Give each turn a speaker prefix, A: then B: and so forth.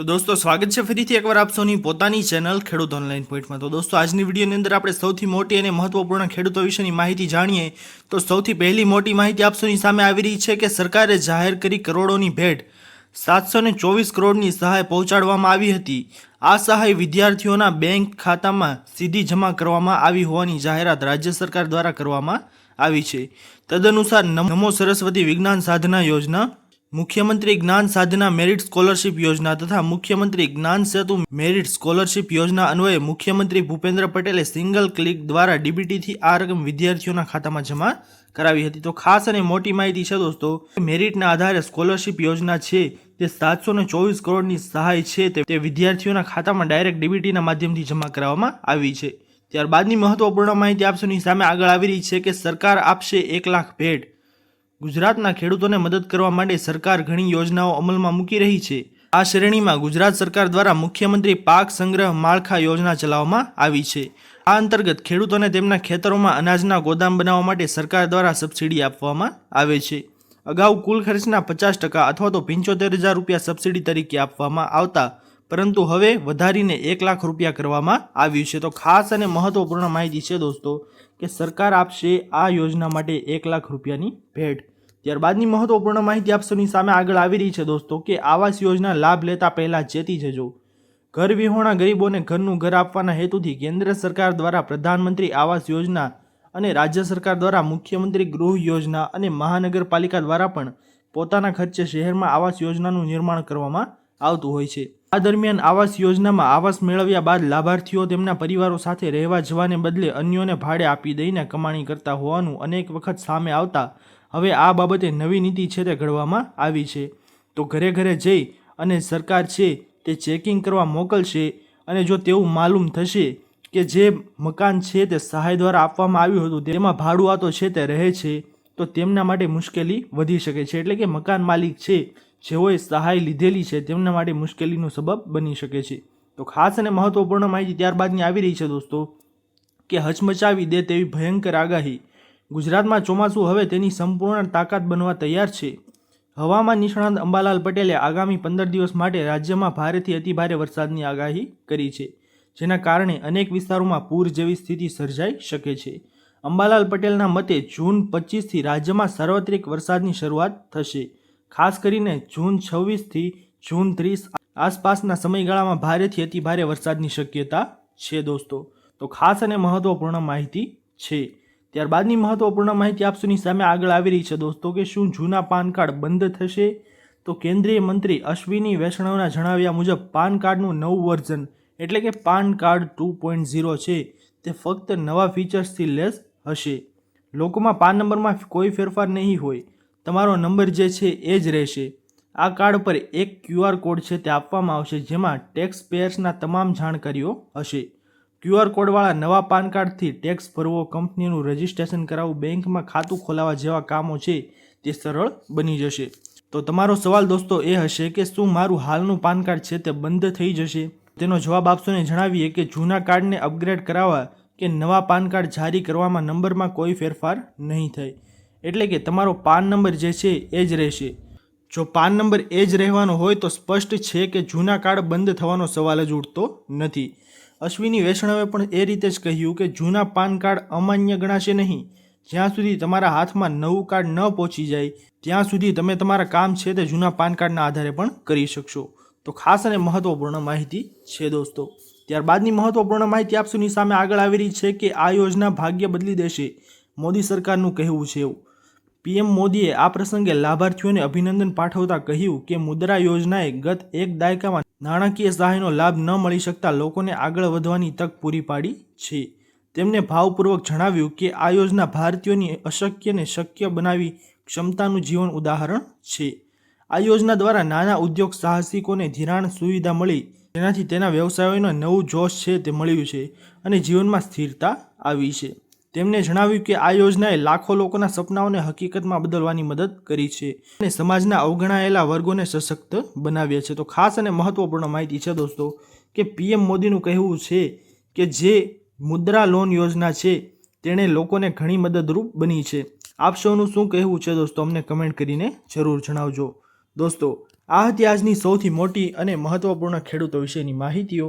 A: તો દોસ્તો, સ્વાગત છે ફરીથી એકવાર આપ સૌની પોતાની ચેનલ ખેડૂત ઓનલાઈન પોઈન્ટમાં તો દોસ્તો, આજની વિડીયોની અંદર આપણે સૌથી મોટી અને મહત્વપૂર્ણ ખેડૂતો વિશેની માહિતી જાણીએ. તો સૌથી પહેલી મોટી માહિતી આપ સૌની સામે આવી રહી છે કે સરકારે જાહેર કરી કરોડોની ભેટ. સાતસો ને ચોવીસ કરોડની સહાય પહોંચાડવામાં આવી હતી. આ સહાય વિદ્યાર્થીઓના બેંક ખાતામાં સીધી જમા કરવામાં આવી હોવાની જાહેરાત રાજ્ય સરકાર દ્વારા કરવામાં આવી છે. તદનુસાર નમો સરસ્વતી વિજ્ઞાન સાધના યોજના મુખ્યમંત્રી જ્ઞાન સાધના મેરિટ સ્કોલરશિપ યોજના તથા મુખ્યમંત્રી જ્ઞાન સેતુ મેરિટ સ્કોલરશિપ યોજના અન્વયે મુખ્યમંત્રી ભૂપેન્દ્ર પટેલે સિંગલ ક્લિક દ્વારા ડીબીટીથી આ રકમ વિદ્યાર્થીઓના ખાતામાં જમા કરાવી હતી. તો ખાસ અને મોટી માહિતી છે દોસ્તો મેરિટના આધારે સ્કોલરશિપ યોજના છે, તે સાતસો ને ચોવીસ કરોડની સહાય છે, તે- વિદ્યાર્થીઓના ખાતામાં ડાયરેક્ટ ડીબીટીના માધ્યમથી જમા કરાવવામાં આવી છે. ત્યારબાદની મહત્વપૂર્ણ માહિતી આપશોની સામે આગળ આવી રહી છે કે સરકાર આપશે એક લાખ ભેટ. ગુજરાતના ખેડૂતોને મદદ કરવા માટે સરકાર ઘણી યોજનાઓ અમલમાં મૂકી રહી છે. આ શ્રેણીમાં ગુજરાત સરકાર દ્વારા મુખ્યમંત્રી પાક સંગ્રહ માળખા યોજના ચલાવવામાં આવી છે. આ અંતર્ગત ખેડૂતોને તેમના ખેતરોમાં અનાજના ગોદામ બનાવવા માટે સરકાર દ્વારા સબસિડી આપવામાં આવે છે. અગાઉ કુલ ખર્ચના પચાસ ટકા અથવા તો પંચોતેર હજાર રૂપિયા સબસિડી તરીકે આપવામાં આવતા પરંતુ હવે વધારીને એક લાખ રૂપિયા કરવામાં આવ્યું છે. તો ખાસ અને મહત્વપૂર્ણ માહિતી છે દોસ્તો કે સરકાર આપશે આ યોજના માટે એક લાખ રૂપિયાની ભેટ. ત્યારબાદની મહત્વપૂર્ણ માહિતી આપ સૌની સામે આગળ આવી રહી છે દોસ્તો કે આવાસ યોજના લાભ લેતા પહેલાં ચેતી જજો. ઘર વિહોણા ગરીબોને ઘરનું ઘર આપવાના હેતુથી કેન્દ્ર સરકાર દ્વારા પ્રધાનમંત્રી આવાસ યોજના અને રાજ્ય સરકાર દ્વારા મુખ્યમંત્રી ગૃહ યોજના અને મહાનગરપાલિકા દ્વારા પણ પોતાના ખર્ચે શહેરમાં આવાસ યોજનાનું નિર્માણ કરવામાં આવતું હોય છે. આ દરમિયાન આવાસ યોજનામાં આવાસ મેળવ્યા બાદ લાભાર્થીઓ તેમના પરિવારો સાથે રહેવા જવાને બદલે અન્યોને ભાડે આપી દઈને કમાણી કરતા હોવાનું અનેક વખત સામે આવતા હવે આ બાબતે નવી નીતિ છે તે ઘડવામાં આવી છે. તો ઘરે ઘરે જઈ અને સરકાર છે તે ચેકિંગ કરવા મોકલશે અને જો તેવું માલુમ થશે કે જે મકાન છે તે સહાય દ્વારા આપવામાં આવ્યું હતું તેમાં ભાડુઆતો છે તે રહે છે, તો તેમના માટે મુશ્કેલી વધી શકે છે. એટલે કે મકાન માલિક છે જેઓએ સહાય લીધેલી છે, તેમના માટે મુશ્કેલીનો સબબ બની શકે છે. તો ખાસ અને મહત્વપૂર્ણ માહિતી ત્યારબાદની આવી રહી છે દોસ્તો, કે હચમચાવી દે તેવી ભયંકર આગાહી. ગુજરાતમાં ચોમાસું હવે તેની સંપૂર્ણ તાકાત બનવા તૈયાર છે. હવામાન નિષ્ણાંત અંબાલાલ પટેલે આગામી પંદર દિવસ માટે રાજ્યમાં ભારેથી અતિભારે વરસાદની આગાહી કરી છે, જેના કારણે અનેક વિસ્તારોમાં પૂર જેવી સ્થિતિ સર્જાઈ શકે છે. અંબાલાલ પટેલના મતે જૂન પચીસથી રાજ્યમાં સાર્વત્રિક વરસાદની શરૂઆત થશે. ખાસ કરીને જૂન છવ્વીસથી જૂન ત્રીસ આસપાસના સમયગાળામાં ભારેથી અતિભારે વરસાદની શક્યતા છે દોસ્તો. તો ખાસ અને મહત્વપૂર્ણ માહિતી છે. ત્યારબાદની મહત્વપૂર્ણ માહિતી આપ સામે આગળ આવી રહી છે દોસ્તો કે શું જૂના પાન કાર્ડ બંધ થશે? તો કેન્દ્રીય મંત્રી અશ્વિની વૈષ્ણવના જણાવ્યા મુજબ પાન કાર્ડનું નવું વર્ઝન એટલે કે PAN card two point zero છે તે ફક્ત નવા ફીચર્સથી લેસ હશે. લોકોમાં પાન નંબરમાં કોઈ ફેરફાર નહીં હોય. તમારો નંબર જે છે એ જ રહેશે. આ કાર્ડ પર એક ક્યુઆર કોડ છે તે આપવામાં આવશે જેમાં ટેક્સ પેયર્સના તમામ જાણકારીઓ હશે. ક્યુઆર કોડવાળા નવા પાન કાર્ડથી ટેક્સ ભરવો, કંપનીનું રજિસ્ટ્રેશન કરાવવું, બેંકમાં ખાતું ખોલાવવા જેવા કામો છે તે સરળ બની જશે. તો તમારો સવાલ દોસ્તો એ હશે કે શું મારું હાલનું પાન કાર્ડ છે તે બંધ થઈ જશે? તેનો જવાબ આપશોને જણાવીએ કે જૂના કાર્ડને અપગ્રેડ કરાવવા કે નવા પાન કાર્ડ જારી કરવામાં નંબરમાં કોઈ ફેરફાર નહીં થાય. એટલે કે તમારો પાન નંબર જે છે એ જ રહેશે. જો પાન નંબર એ જ રહેવાનો હોય તો સ્પષ્ટ છે કે જૂના કાર્ડ બંધ થવાનો સવાલ જ ઉઠતો નથી. અશ્વિની વૈષ્ણવે પણ એ રીતે જ કહ્યું કે જૂના પાન કાર્ડ અમાન્ય ગણાશે નહીં. જ્યાં સુધી તમારા હાથમાં નવું કાર્ડ ન પહોંચી જાય, ત્યાં સુધી તમે તમારા કામ છે તે જૂના પાન કાર્ડના આધારે પણ કરી શકશો. તો ખાસ અને મહત્વપૂર્ણ માહિતી છે દોસ્તો. ત્યારબાદની મહત્વપૂર્ણ માહિતી આપ સામે આગળ આવી રહી છે કે આ યોજના ભાગ્ય બદલી દેશે. મોદી સરકારનું કહેવું છે એવું. પીએમ મોદીએ આ પ્રસંગે લાભાર્થીઓને અભિનંદન પાઠવતા કહ્યું કે મુદ્રા યોજનાએ ગત એક દાયકામાં નાણાકીય સહાયનો લાભ ન મળી શકતા લોકોને આગળ વધવાની તક પૂરી પાડી છે. તેમને ભાવપૂર્વક જણાવ્યું કે આ યોજના ભારતીયોની અશક્યને શક્ય બનાવી ક્ષમતાનું જીવન ઉદાહરણ છે. આ યોજના દ્વારા નાના ઉદ્યોગ સાહસિકોને ધિરાણ સુવિધા મળી, જેનાથી તેના વ્યવસાયોને નવું જોશ છે તે મળ્યું છે અને જીવનમાં સ્થિરતા આવી છે. તેમણે જણાવ્યું કે આ યોજનાએ લાખો લોકોના સપનાઓને હકીકતમાં બદલવાની મદદ કરી છે અને સમાજના અવગણાયેલા વર્ગોને સશક્ત બનાવ્યા છે. તો ખાસ અને મહત્વપૂર્ણ માહિતી છે દોસ્તો કે પીએમ મોદીનું કહેવું છે કે જે મુદ્રા લોન યોજના છે તેણે લોકોને ઘણી મદદરૂપ બની છે. આપ સૌનું શું કહેવું છે દોસ્તો? અમને કમેન્ટ કરીને જરૂર જણાવજો. દોસ્તો, આ હતી આજની સૌથી મોટી અને મહત્વપૂર્ણ ખેડૂતો વિશેની માહિતીઓ.